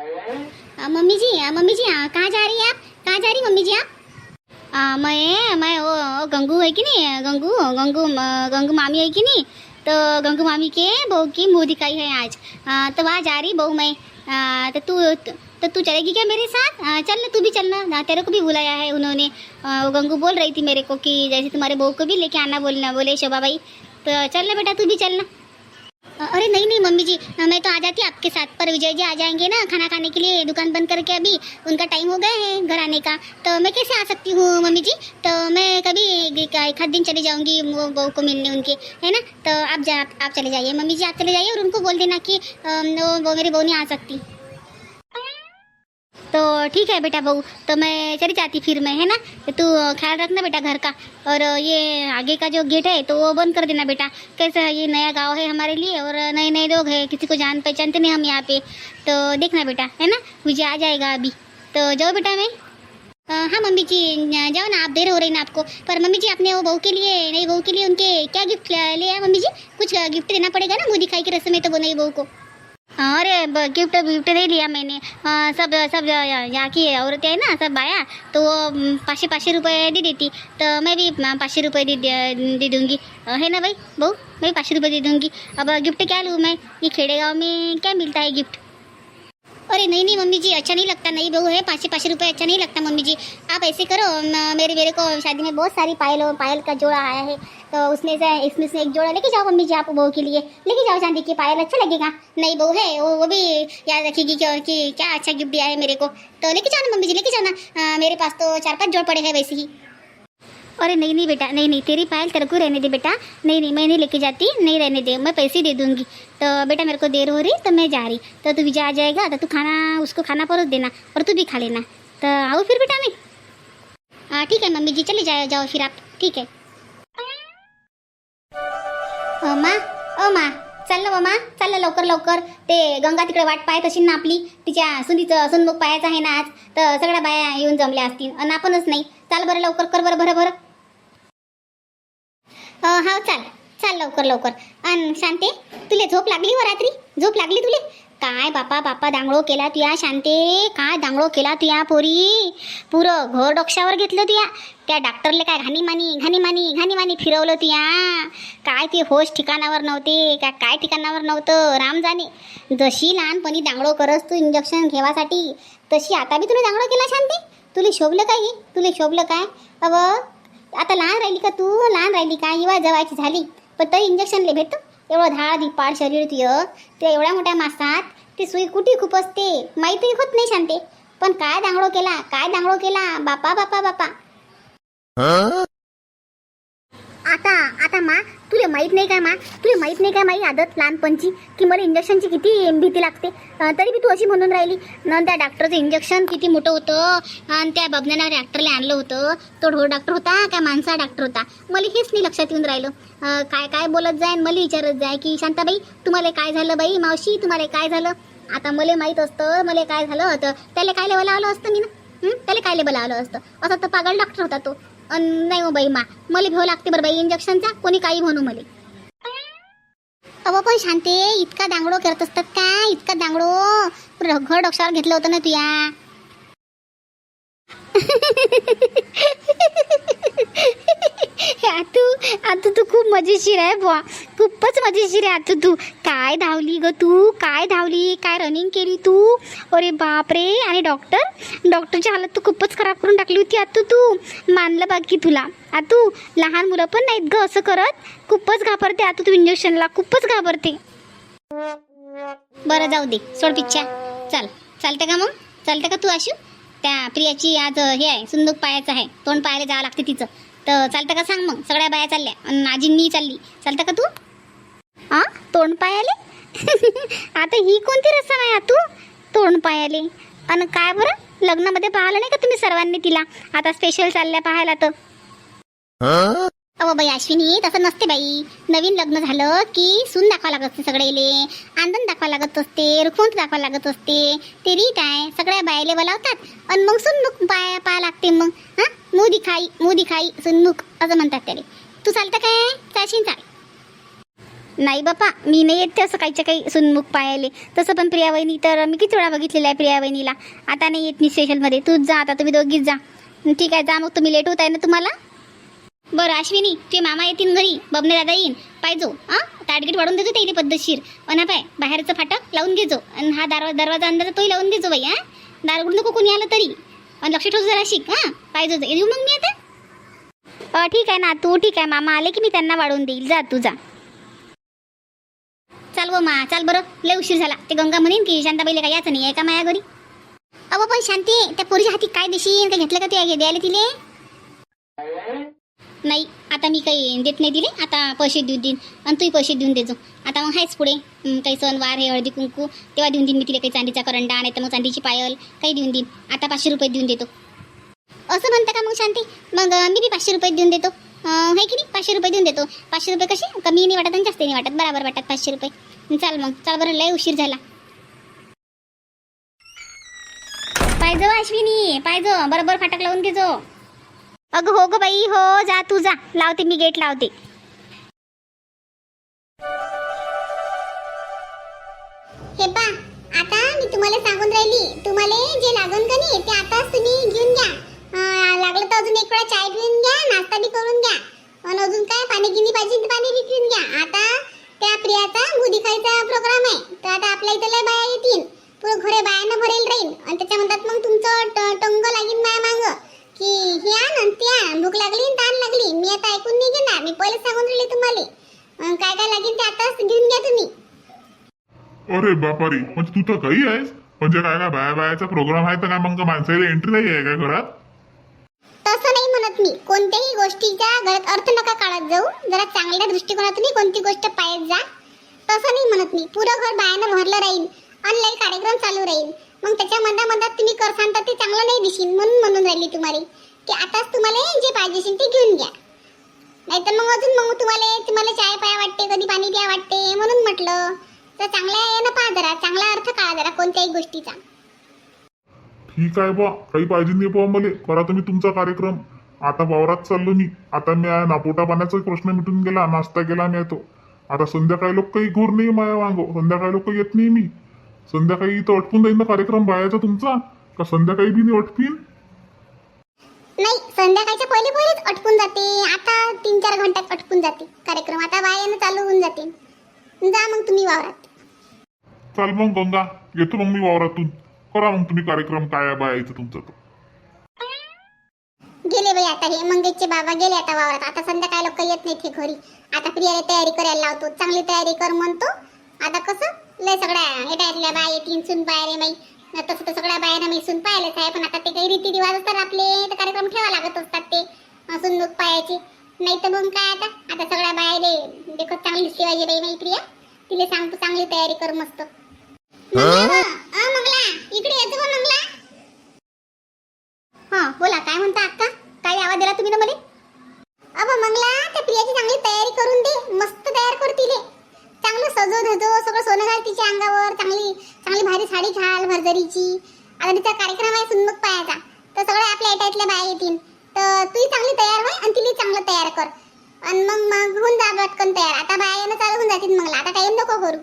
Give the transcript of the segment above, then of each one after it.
Mummy जी mummy जी कहाँ जा रही है आप? कहाँ जा रही मम्मी जी आप? आ, मैं मैं वो वो गंगू है कि नहीं? गंगू गंगू गंगू मामी है कि नहीं? तो गंगू मामी के बहू की मुँह दिखाई है आज। आ, तो वहाँ जा रही बहू मैं। आ, तो तू तो तू चलेगी क्या मेरे साथ? आ, चल ना तू भी चलना ना। तेरे को भी बुलाया है उन्होंने। आ, वो गंगू बोल रही थी मेरे को कि जैसे तुम्हारे बहू को भी लेके आना बोलना। बोले शोभा भाई तो चल ना बेटा तू भी चलना अरे नहीं नहीं मम्मी जी मैं तो आ जाती आपके साथ। पर विजय जी आ जाएँगे ना खाना खाने के लिए दुकान बंद करके अभी। उनका टाइम हो गया है घर आने का। तो मैं कैसे आ सकती हूँ मम्मी जी? तो मैं कभी एक हर दिन चली जाऊँगी वो बहू को मिलने उनके है ना? तो आप जा आप, चले जाइए। मम्मी जी आप चले जाइए और उनको बोल देना कि वो मेरी बहू नहीं आ सकती। तो ठीक है बेटा बहू तो मैं चली जाती फिर मैं, है ना? तो ख्याल रखना बेटा घर का। और ये आगे का जो गेट है तो वो बंद कर देना बेटा। कैसा है, ये नया गाँव है हमारे लिए और नए नए लोग हैं, किसी को जान पहचानते नहीं हम यहाँ पे। तो देखना बेटा, है ना? मुझे आ जाएगा अभी। तो जाओ बेटा मैं हाँ मम्मी जी, जाओ ना, आप देर हो रही ना आपको। पर मम्मी जी, आपने वो बहू के लिए, नई बहू के लिए उनके क्या गिफ्ट ले आया मम्मी जी? कुछ गिफ्ट देना पड़ेगा ना, मुँह दिखाई के रस्म में तो वो नई बहू को। अरे गिफ्ट गिफ्ट नहीं लिया मैंने। सब सब या- यहाँ की औरतें है ना सब आया तो वो अं, पाचशे पाचशे रुपये दे देती। तो मैं भी अं, पाचशे रुपये दे दे दे दूँगी। है ना भाई बहू? मैं भी पाचशे रुपये दे दूँगी। अब गिफ्ट क्या लूँ मैं? ये खेड़े गाँव में क्या मिलता है गिफ्ट? अरे नहीं नहीं मम्मी जी अच्छा नहीं लगता। नहीं बहू है पाँच पाँच रुपये अच्छा नहीं लगता मम्मी जी। आप ऐसे करो मेरे मेरे को शादी में बहुत सारी पायल पायल का जोड़ा आया है तो उसमें से इसमें से एक जोड़ा लेके जाओ मम्मी जी आप बहू के लिए। लेके जाओ चांदी की पायल अच्छा लगेगा। नई बहू है वो वो भी याद रखेगी कि, क्या अच्छा गिफ्ट दिया है मेरे को। तो लेके जाओ ना मम्मी जी लेके जाओ ना मेरे पास तो चार पाँच जोड़ पड़े हैं वैसे ही। अरे नहीं नहीं बेटा नहीं नहीं तेरी फाइल तेरे को रहने दे बेटा। नहीं नहीं मैं नहीं लेके जाती नहीं रहने दे मैं पैसे दे दूँगी। तो बेटा मेरे को देर हो रही तो मैं जा रही। तो तू विजय आ जाएगा तो तू खाना उसको खाना परोस देना और तू भी खा लेना। तो आओ फिर बेटा मैं। हाँ ठीक है मम्मी जी चले जाओ जाओ फिर आप ठीक है। अ, मा ओ मा चाल ना मा चाल ना लवकर लवकर। ते गंगा तिकडे वाट पाहत असेल ना आपली तिच्या सुनीचं सुनमुख पाहायचं आहे ना आज तर सगळ्या बाया येऊन जमल्या असतील आणि आपणच नाही. चाल बरं लवकर कर बरं बरं बरं अ, हा चाल. चाल लवकर लवकर. अन शांते तुले झोप लागली व रात्री? झोप लागली तुले? काय बापा बापा दांगळो केला तुया शांते? काय दांगळो केला तुया पोरी? पुरं घर डोक्षावर घेतलं तुया. त्या डॉक्टरले काय घाणीमानी घाणीमानी घाणीमानी फिरवलं तुया. काय ते होश ठिकाणावर नव्हते का काय ठिकाणावर नव्हतं राम जाणे. जशी लहानपणी दांगळो करस तू इंजेक्शन घेवासाठी तशी आता बी तुला दांगळो केला शांते? तुला शोभलं काय हे? तुला शोभलं काय? अव आता लहान राहिली का तू? लहान राहिली का? युवा जवायची झाली. पण तरी इंजेक्शन ले भेटतो. एवढं धाळ धिपाड शरीर तुय ते एवढ्या मोठ्या मासात ते सुई कुठे खूप असते? माहिती होत नाही शांते. पण काय दांगडो केला? काय दांगडो केला? बापा बापा बापा. आता आता मा तुला माहीत नाही काय मा? तुला माहीत नाही काय माझी आदत लहानपणची? की मला इंजेक्शनची किती भीती लागते? तरी बी तू अशी म्हणून राहिली. न त्या डॉक्टरचं इंजेक्शन किती मोठं होतं? आणि त्या बबन्याला डॉक्टरला आणलं होतं. तो ढोर डॉक्टर होता का माणसा डॉक्टर होता? मला हेच नाही लक्षात येऊन राहिलं. काय काय बोलत जाय मला विचारत जाय की शांताबाई तुम्हाला काय झालं बाई? मावशी तुम्हाला काय झालं? आता मला माहीत असतं मला काय झालं होतं? त्याला काय बोलावलं असतं मी ना त्याला काय बोलावलं असतं? असं तर पागल डॉक्टर होता तो. नाही हो बाई मा. मला भेव लागते बरं बाई इंजेक्शनचा कोणी काही म्हणू मला. अहो पण शांते इतका दांगडो करत असतात का? इतका दांगडो. पुरं घर डोक्षावर घेतलं होतं ना तुया. आतू आतू तू खूप मजेशीर आहे बुवा. खूपच मजेशीर आहे आतू तू. काय धावली ग तू? काय धावली? काय रनिंग केली तू? अरे बापरे. आणि डॉक्टर डॉक्टरची हालत तू खूपच खराब करून टाकली होती आतू तू. मानलं बाकी तुला. आतू लहान मुलं पण नाहीत ग असं करत. खूपच घाबरते आतू तू इंजेक्शनला खूपच घाबरते. बरं जाऊ दे. सोड पिच्छा चल. चालते का मग? चालते का तू आशू त्या प्रियाची आज हे आहे. सुंदूक पायाचं आहे. तोंड पायाला जावं लागते तिचं. तर चालतं का सांग मग. सगळ्या बाया चालल्या. आणि चालली. चालतं का तू? आ? तोंड पायाले? आता ही कोणती रसम आहे तू? तोंड पायाले. आणि काय बरं? लग्नामध्ये पाहिलं नाही का तुम्ही सर्वांनी तिला? आता स्पेशल चालल्या पाहायला तर. अहो बाई अश्विनी तसं नसते बाई. नवीन लग्न झालं की सून दाखवा लागत असते सगळेले आनंद दाखवा लागत असते रुखवंत दाखवा लागत असते. ते रीत आहे. सगळ्या बायले बोलावतात. आणि मग सुनमुख बाया पाहा लागते मग. हा? मुह दिखाई मुह दिखाई सुनमुख असं म्हणतात त्याला. तू चालतं काय चालशील चाल. नाही बापा मी नाही येत असं काहीच्या काही सुनमुख पायाले. तसं पण प्रिया वहिनी तर मी किती वेळा बघितलेलं आहे प्रिया वहिनीला आता नाही येत मी स्टेशनमध्ये. तूच जा आता तुम्ही दोघीच जा. ठीक आहे जा मग तुम्ही लेट होत आहे ना तुम्हाला? बरं अश्विनी ते मामा येतील घरी. बबने दादा येईन. पाहिजो हां? टार्गेट वाढून देतो ते पद्धतशीर. अना पाय बाहेरचं फाटक लावून घेजो आणि हा दरवा दरवाजा अंदाज तोही लावून घेजो बाई हां? दार उघडून नको कोणी आलं तरी. आणि लक्ष ठेवू जरा शिक हां? पाहिजे येऊ मग मी आता? ठीक आहे ना तू ठीक आहे. मामा आले की मी त्यांना वाढवून देईल. जा तू जा. चाल व मा चाल बरं. लय उशीर झाला. ते गंगा म्हणेन की शांताबाईला काय याचं नाही आहे का माया घरी? अहो पण शांती त्या पोरीच्या हाती काय देशील? काय घेतलं का ते? द्यायला तिले? नाही आता मी काही देत नाही दिले आता पैसे देऊन देईन. आणि तूही पैसे देऊन देजो आता मग आहेच पुढे. काही सणवार हे हळदी कुंकू तेव्हा देऊन देईन मी तिला काही चांदीचा करंडा नाही तर मग चांदीची पायल काही देऊन देईन. आता पाचशे रुपये देऊन देतो. असं म्हणतं का मग शांती? मग मी बी पाचशे रुपये देऊन देतो. आहे की नाही? पाचशे रुपये देऊन देतो. पाचशे रुपये कसे? कमी नाही वाटत आणि जास्त नाही वाटत. बराबर वाटत पाचशे रुपये. चाल मग. चाल बरं लय उशीर झाला. पाहिजो अश्विनी. पाहिजो बरोबर फाटक लावून घेजो अगं हो ग बाई हो जा तू जा. लावते मी गेट लावते. हे पा आता मी तुम्हाला सांगून राहिली. तुम्हाला जे लागन का नाही ते आताच तुम्ही घेऊन घ्या. अं, लागलं तर अजून एक वेळा चाय पिऊन घ्या नाश्ता बी करून घ्या. आणि अजून काय पाणी गिनी पाहिजे तर पाणी बी पिऊन घ्या. आता त्या प्रियाचा मुदी खायचा प्रोग्राम आहे तर आता आपल्या इथं लय बाया येतील पुरं घरे बायानं भरेल राहील आणि त्याच्या म्हणतात मग तुमचं ट- टंग लागीन माया मांग की हे आण आणि ते आण भूक लागली आणि ताण लागली मी आता ऐकून नाही घेणार मी पहिले सांगून राहिली तुम्हाला अं, काय काय लागेल ते आताच घेऊन घ्या तुम्ही अरे बापारे. म्हणजे तू तर काही आहेस. म्हणजे काय काय बाया बायाचा प्रोग्राम आहे तर काय मग माणसाला एंट्री नाही आहे काय घरात? तसं नाही म्हणत मी. कोणत्याही गोष्टीच्या घरात अर्थ नका काढत जाऊ. जरा चांगल्या दृष्टिकोनातून कोणती गोष्ट पायत जा. तसं नाही म्हणत मी. पुरं घर बायानं भरलं राहील. ऑनलाईन कार्यक्रम चालू राहील. मग त्याच्या मधा मधात तुम्ही करसान तर ते चांगलं नाही दिशील म्हणून म्हणून राहिली तुम्हाला की आताच तुम्हाला जे पाहिजे असेल ते घेऊन घ्या. नाहीतर मग अजून मग तुम्हाला तुम्हाला चाय पाया वाटते कधी पाणी प्या वाटते म्हणून म्हटलं. तर चांगल्या यानं पहा जरा. चांगला अर्थ काढा जरा कोणत्याही गोष्टीचा. ठीक आहे बा काही पाहिजे नाही बा मला. करा तुम्ही तुमचा कार्यक्रम. आता वावरात चाललो मी. आता मी आहे नापोटा पाण्याचा प्रश्न मिटून गेला. नाश्ता केला मी येतो. आता संध्याकाळी लोक काही घोर नाही माया वांगो. संध्याकाळी लोक येत नाही मी. संध्याकाळी इथं अटकून जाईन ना कार्यक्रम बायाचा तुमचा? का संध्याकाळी बी नाही अटकीन? नाही संध्याकाळच्या पहिले पहिलेच अटकून जाते. आता तीन चार घंट्यात अटकून जाते. कार्यक्रम आता बायानं चालू होऊन जाते. जा मग तुम्ही वावरात. चल मग गंगा. येतो मग मी वावरातून. करा मग तुम्ही कार्यक्रम काय आहे तुमचा तो गेले बाई आता हे मंगेशचे बाबा गेले आता वावरात. आता संध्याकाळ लोक येत नाही हे घरी. आता प्रियाला तयारी करायला लावतो. चांगली तयारी कर म्हणतो. आता कसं? लय सगळ्या येटायतल्या बाय येतील सुन बाय रे माई तसं तर सगळ्या बायांना मी सुन पाहिलंच आहे पण आता ते काही रीती रिवाज असतात आपले तर कार्यक्रम ठेवा लागत असतात ते सुन लोक पायाचे नाही तर मग काय आता? आता सगळ्या बायाले देखत चांगली दिसली बाई माई प्रिया. तिला सांगतो चांगली तयारी कर मस्त. इकडे येतो का मंगला. हा बोला काय म्हणता अक्का? काय आवाज दिला तुम्ही ना मला? अबा मंगला त्या प्रियाची चांगली तयारी करून दे. मस्त तयार कर तिले. चांगलं सजो धजो सगळं सोनं घाल तिच्या अंगावर. चांगली चांगली भारी साडी घाल भरजरीची आता तिचा कार्यक्रम आहे सुन्मुख पायाचा. तर सगळ्या आपल्या एटातल्या बाया येतील. तर तूही चांगली तयार होय आणि तिला चांगलं तयार कर. आणि मग मग होऊन जा पटकन तयार. आता बाया येणं चालू होऊन जातील मंगला. आता टाईम नको करू.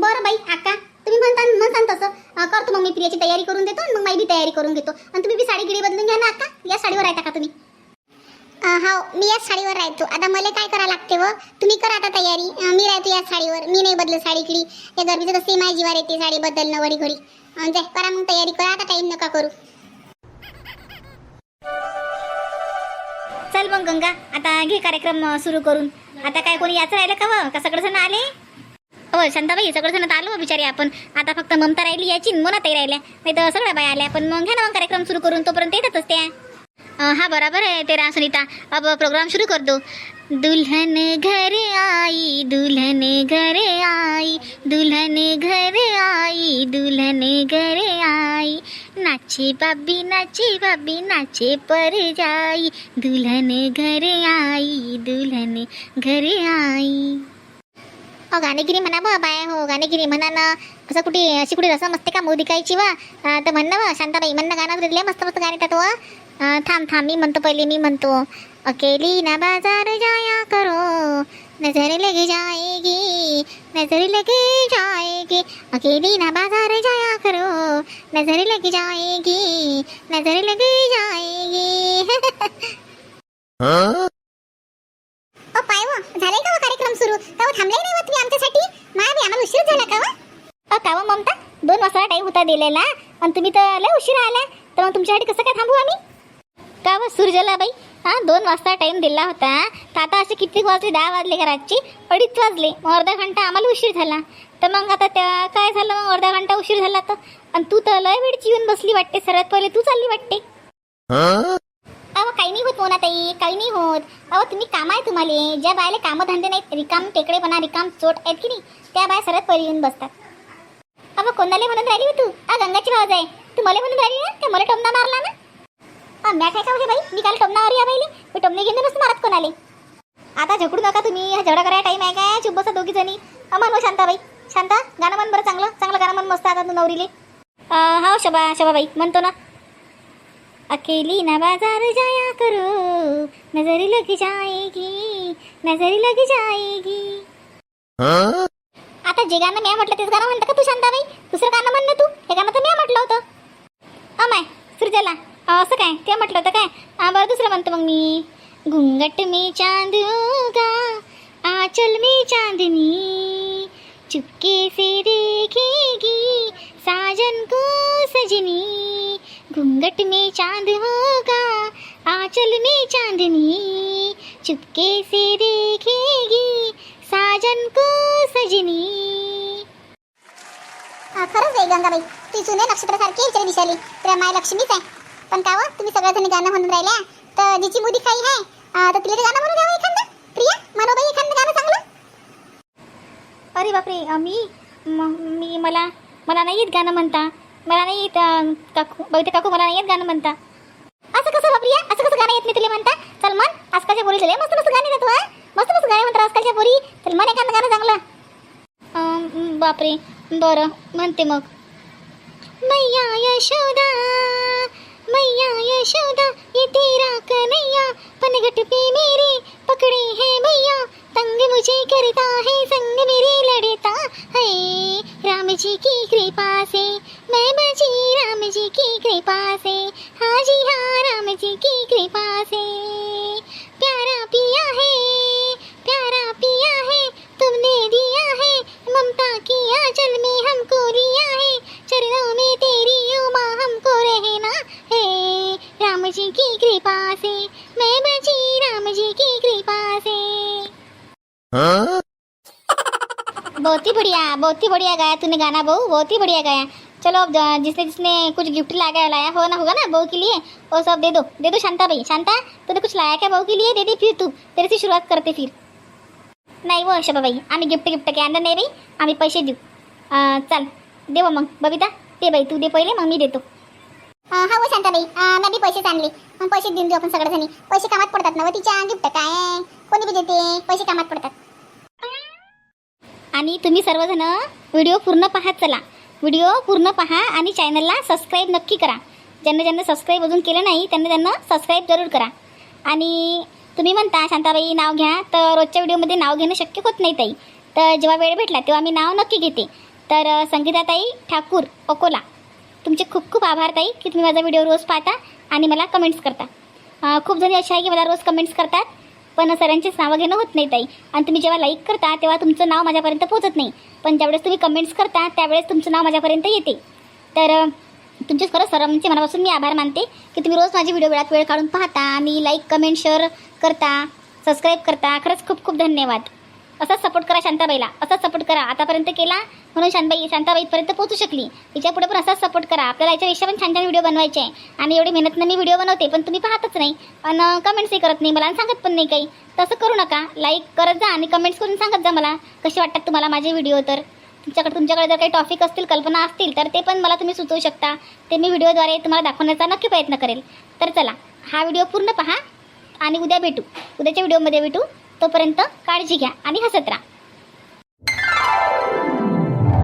बरं बाई अक्का तुम्ही म्हणता म्हणसान तसं. करतो मग मी प्रियाची तयारी करून देतो मग मी बी तयारी करून घेतो. आणि तुम्ही बी साडी गिडी बदलून घ्या ना अक्का या साडीवर राहता का तुम्ही? हा मी याच साडीवर राहतो. आता मला काय करा लागते व? तुम्ही करा आता तयारी. मी राहतो याच साडीवर. मी नाही बदलत साडी गिडी या गरबीचं कसं माझ्या जीवार येते साडी बदलणं वडी घडी जाय करा मग तयारी. करा आता टाईम नका करू. चल मग गंगा आता घे कार्यक्रम सुरू करून. आता काय कोणी याचं राहिलं का व? का सगळेजण आले? हो शांताबाई सगळेजण तर आलो बिचारी आपण. आता फक्त ममता राहिली याची मनातही राहिल्या. नाही तर सगळ्या बाया आल्या. पण मग घ्या ना मग कार्यक्रम सुरू करून तोपर्यंत येतातच त्या. हा बराबर आहे तेरा सुनीता. अब प्रोग्राम सुरू कर दो दुल्हन घर आई दुल्हन घर आई दुल्हन घर आई दुल्हन घर आई. नाचे बाबी नाचे बाबी नाचे पर जाई. दुल्हन घर आई दुल्हन घर आई. गाणेगिरी म्हणा बा बाय हो गाणेगिरी म्हणा ना असं कुठे अशी कुठे रसम असते का मोदिकायची वा? तर म्हणणं बा वा शांताबाई म्हणणं गाणं दिले मस्त मस्त गाणे येतात व. थांब थांब मी म्हणतो पहिले मी म्हणतो. अकेली ना बाजार जाया करो. नजर लगे जाएगी नजर लगे जाएगी. अकेली ना बाजार जाया करो. नजर लगे जाएगी नजर लगे जाएगी ओ पाय व झालाय का व कार्यक्रम सुरू का व थांबलाय नाही व तुम्ही आमच्यासाठी माया बी आम्हाला उशीर झाला का व अ का व ममता वाजता टाईम होता दिलेला. आणि तुम्ही तर लय उशीर आला. तर मग तुमच्यासाठी कसं काय थांबू आम्ही? का व सुरजला बाई? हा दोन वाजता टाईम दिला होता. तर आता असे किती वाजले? दहा वाजले का रातची? अडीच वाजले. मग अर्धा घंटा आम्हाला उशीर झाला. तर मग आता त्या काय झालं मग? अर्धा घंटा उशीर झाला तर? आणि तू तर लय वेळची येऊन बसली वाटते. सर्वात पहिले तू चालली वाटते. अहो काही नाही होत मोनाताई. काही नाही होत. अहो तुम्ही काम आहे तुम्हाला. ज्या बायला कामं धंदे नाहीत रिकाम टेकडेपणा रिकाम चोट आहेत की नाही त्या बाया सर्वात परी येऊन बसतात. अगं कोणाला म्हणून राहिली हो तू. आ गंगाची भावज आहे. तू मला म्हणून राहिली ना? ते मला टोमना मारला ना? अ मॅ काय का बाई? मी काल टोमना या बाईली. मी टोमने घेऊन बसतो मारत कोणाले? आता झगडू नका तुम्ही. हा झगडा करायला टाईम आहे काय? चुप बसा दोघी जणी. अमन हो शांताबाई शांता गाणं मन बरं चांगलं. चांगलं गाणं मन मस्त आता तू नवरीले. हा हो शबा शबाबाई म्हणतो ना. अकेली ना बाजार जाया करो. नजर लग जाएगी. नजर लग जाएगी. आता जे गाणं मी म्हटलं तेच गाणं म्हणतं का तू शांताबाई दुसरं गाणं म्हण ना तू. हे गाणं तर मी म्हटलं होतं. अमाय सुरजला. असं काय? ते म्हटलं होतं काय? बरं दुसरं म्हणतो मग मी. घुंगट मी चांद होगा आचल मी चांदनी. चुपके से देखेगी साजन को सजनी. घुंगट में चांद होगा आंचल में चांदनी. चुपके से देखेगी साजन को सजनी। हा, खरंच आहे गंगाबाई. ती जुने नक्षत्रासारखी विचार दिसाली तर माय लक्ष्मीच आहे. पण का व तुम्ही सगळ्याजणी गाणं म्हणून राहिल्या? तर जिची मुदी खाई आहे. तर तिला गाणं म्हणून द्यावं एखादं? प्रिया मनोबाई एखादं गाणं चांगलं? अरे बापरे मी म- मला मला नाही येत गाणं म्हणता. मला नाही येत काकू बघते काकू मला नाही येत गाणं म्हणता. असं कसं बा प्रिया? असं कसं गाणं येत नाही तुला म्हणता? चल मन आजकालच्या लय मस्त मस्त गाणी देतो हा? मस्त मस्त गाणी म्हणतात आजकालच्या पोरी. चल मन एखादं गाणं चांगलं. अं, बापरे. बरं म्हणते मग. मैया यशोदा मैया यशोदा ये तेरा कन्हैया पनघट पे मेरे पकड़े है भैया तंग मुझे करता है संग मेरे लड़ता है। राम जी की कृपा से मैं बची राम जी की कृपा से। हाँ जी हाँ राम जी की कृपा से मैं बची राम जी की कृपा से। बहुत ही बढ़िया बहुत ही बढ़िया गाया तूने गाना बहू बहुत ही बढ़िया गाया। चलो अब जिसने जिसने कुछ गिफ्ट ला के लाया हो ना होगा ना बहू के लिए वो सब दे दो दे दो शांता भाई। शांता तूने कुछ लाया क्या बहू के लिए? दे दे फिर तू तेरे से शुरुआत करते फिर। नाही वो शबाबाई आम्ही गिफ्ट गिफ्ट काय आणलं नाही बाई आम्ही पैसे देऊ चल देव मग बबिता दे बाई तू दे पहिले मग मी देतो हा हो शांताबाई. अं, मी बी पैसेच आणले पैसे देऊन देऊ आपण सगळ्याजणी पैसे कामात पडतात ना व तिच्या गिफ्ट काय? कोणी बी देते पैसे कामात पडतात. आणि तुम्ही सर्वजण व्हिडिओ पूर्ण पाहत चला. व्हिडिओ पूर्ण पहा आणि चॅनलला सबस्क्राईब नक्की करा. ज्यांना ज्यांना सबस्क्राईब अजून केलं नाही त्यांना त्यांना सबस्क्राईब जरूर करा. आणि तुम्ही म्हणता शांताबाई नाव घ्या. तर रोजच्या व्हिडिओमध्ये नाव घेणं शक्य होत नाही ताई. तर जेव्हा वेळ भेटला तेव्हा मी नाव नक्की घेते. तर संगीताताई ठाकूर अकोला. तुमचे खूप खूप आभार ताई की तुम्ही माझा व्हिडिओ रोज पाहता आणि मला कमेंट्स करता. खूप जणी अशा आहे की मला रोज कमेंट्स करतात पण सरांचेच नावं घेणं होत नाही ताई. आणि तुम्ही जेव्हा लाईक करता तेव्हा तुमचं नाव माझ्यापर्यंत पोहोचत नाही. पण ज्यावेळेस तुम्ही कमेंट्स करता त्यावेळेस तुमचं नाव माझ्यापर्यंत येते. तर तुमचे खरंच सरांचे मनापासून मी आभार मानते की तुम्ही रोज माझी व्हिडिओ वेळात वेळ काढून पाहता आणि लाईक कमेंट शेअर करता सबस्क्राईब करता. खरंच खूप खूप धन्यवाद. असाच सपोर्ट करा शांताबाईला. असाच सपोर्ट करा. आतापर्यंत केला म्हणून शांताबाई शांताबाईपर्यंत पोहोचू शकली. तिच्या पुढे पण असाच सपोर्ट करा. आपल्याला याच्यापेक्षा पण छान छान व्हिडिओ बनवायचे आहे. आणि एवढी मेहनतनं मी व्हिडिओ बनवते पण तुम्ही पाहतच नाही. आणि कमेंट्सही करत नाही. मला आणि सांगत पण नाही काही. तसं करू नका. लाईक करत जा आणि कमेंट्स करून सांगत जा मला कसे वाटतात तुम्हाला माझे व्हिडिओ तर. तुमच्याकडे तुमच्याकडे जर काही टॉपिक असतील कल्पना असतील तर ते पण मला तुम्ही सुचवू शकता. ते मी व्हिडिओद्वारे तुम्हाला दाखवण्याचा नक्की प्रयत्न करेल. तर चला हा व्हिडिओ पूर्ण पहा. आणि उद्या भेटू. उद्याच्या व्हिडिओमध्ये भेटू. तोपर्यंत काळजी घ्या आणि हसत राहा.